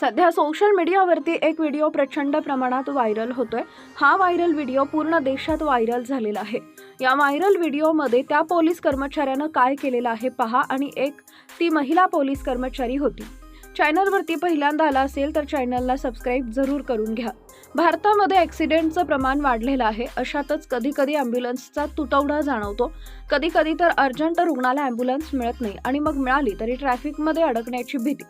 सध्या सोशल मीडियावरती एक व्हिडिओ प्रचंड प्रमाणात व्हायरल होतोय. हा व्हायरल व्हिडिओ पूर्ण देशात व्हायरल झालेला आहे. या व्हायरल व्हिडिओमध्ये त्या पोलीस कर्मचाऱ्यानं काय केलेलं आहे पहा आणि एक ती महिला पोलीस कर्मचारी होती. चॅनलवरती पहिल्यांदा आला असेल तर चॅनलला सबस्क्राईब जरूर करून घ्या. भारतामध्ये ॲक्सिडेंटचं प्रमाण वाढलेलं आहे. अशातच कधी कधी ॲम्ब्युलन्सचा तुटवडा जाणवतो. कधी कधी तर अर्जंट रुग्णाला ॲम्ब्युलन्स मिळत नाही आणि मग मिळाली तरी ट्रॅफिकमध्ये अडकण्याची भीती.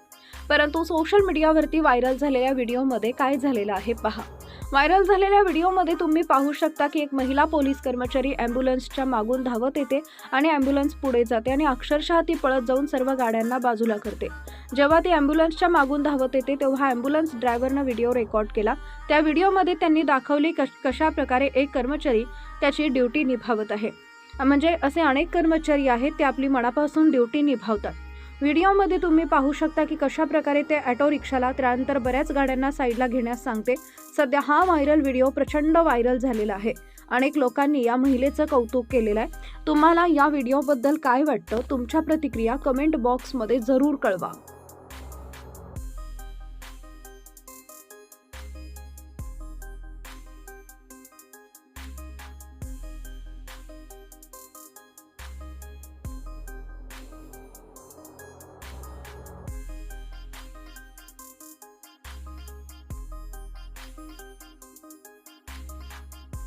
परंतु सोशल मीडियावरती व्हायरल झालेल्या व्हिडिओमध्ये काय झालेलं आहे पहा. व्हायरल झालेल्या व्हिडिओमध्ये तुम्ही पाहू शकता की एक महिला पोलीस कर्मचारी ॲम्ब्युलन्सच्या मागून धावत येते आणि ॲम्ब्युलन्स पुढे जाते आणि अक्षरशः ती पळत जाऊन सर्व गाड्यांना बाजूला करते. जेव्हा ती ॲम्ब्युलन्सच्या मागून धावत येते तेव्हा ॲम्ब्युलन्स ड्रायव्हरनं व्हिडिओ रेकॉर्ड केला. त्या व्हिडिओमध्ये त्यांनी दाखवली कश कशा प्रकारे एक कर्मचारी त्याची ड्युटी निभावत आहे. म्हणजे असे अनेक कर्मचारी आहेत ते आपली मनापासून ड्युटी निभावतात. व्हिडिओमध्ये तुम्ही पाहू शकता की कशा प्रकारे ते ऑटो रिक्षाला त्यानंतर बऱ्याच गाड्यांना साईडला घेण्यास सांगते. सध्या हा व्हायरल व्हिडिओ प्रचंड व्हायरल झालेला आहे. अनेक लोकांनी या महिलेचं कौतुक केलेलं आहे. तुम्हाला या व्हिडिओबद्दल काय वाटतं? तुमच्या प्रतिक्रिया कमेंट बॉक्समध्ये जरूर कळवा.